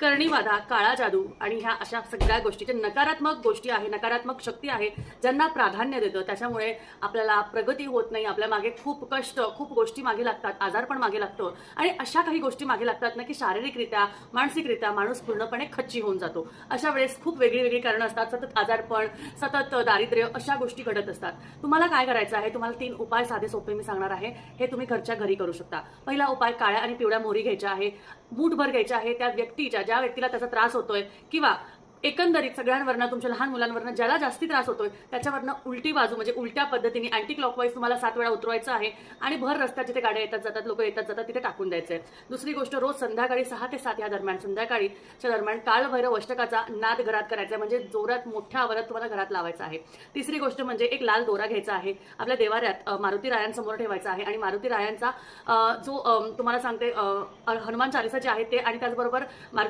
कर्णीवादा काळा जादू आणि ह्या अशा सगळ्या गोष्टी ज्या नकारात्मक गोष्टी आहे नकारात्मक शक्ती आहे ज्यांना प्राधान्य देतं. त्याच्यामुळे आपल्याला प्रगती होत नाही आपल्या मागे खूप कष्ट खूप गोष्टी मागे लागतात आजार पण मागे लागतो. आणि अशा काही गोष्टी मागे लागतात ना की शारीरिकरित्या मानसिकरित्या माणूस पूर्णपणे खच्ची होऊन जातो. अशा वेळेस खूप वेगळी वेगळी कारणं असतात सतत आजारपण सतत दारिद्र्य अशा गोष्टी घडत असतात. तुम्हाला काय करायचं आहे? तुम्हाला तीन उपाय साधे सोपे मी सांगणार आहे. हे तुम्ही घरच्या घरी करू शकता. पहिला उपाय काळ्या आणि पिवळ्या मोहरी घ्यायच्या आहे. मूठभर घ्यायच्या आहे त्या व्यक्तीच्या ज्या व्यक्तीला त्याचा त्रास होतोय किंवा एकंदरीत सगळ्यांवरनं तुमच्या लहान मुलांवरनं ज्याला जास्ती त्रास होतोय त्याच्यावरनं उलटी बाजू म्हणजे उलट्या पद्धतीने अँटी क्लॉकवाईज तुम्हाला सात वेळा उतरवायचं आहे आणि भर रस्त्यात जिथे गाड्या येतात जातात लोक येतात जातात तिथे टाकून द्यायचं आहे दुसरी गोष्ट रोज संध्याकाळी सहा ते सात या दरम्यान संध्याकाळीच्या दरम्यान काळभैरव अष्टकाचा नाद घरात करायचा आहे म्हणजे जोरात मोठ्या आवरात तुम्हाला घरात लावायचा आहे. तिसरी गोष्ट म्हणजे एक लाल दोरा घ्यायचा आहे आपल्या देवाऱ्यात मारुती रायांसमोर ठेवायचा आहे आणि मारुती रायांचा जो तुम्हाला सांगते हनुमान चालिसा जे आहे ते आणि त्याचबरोबर मारुती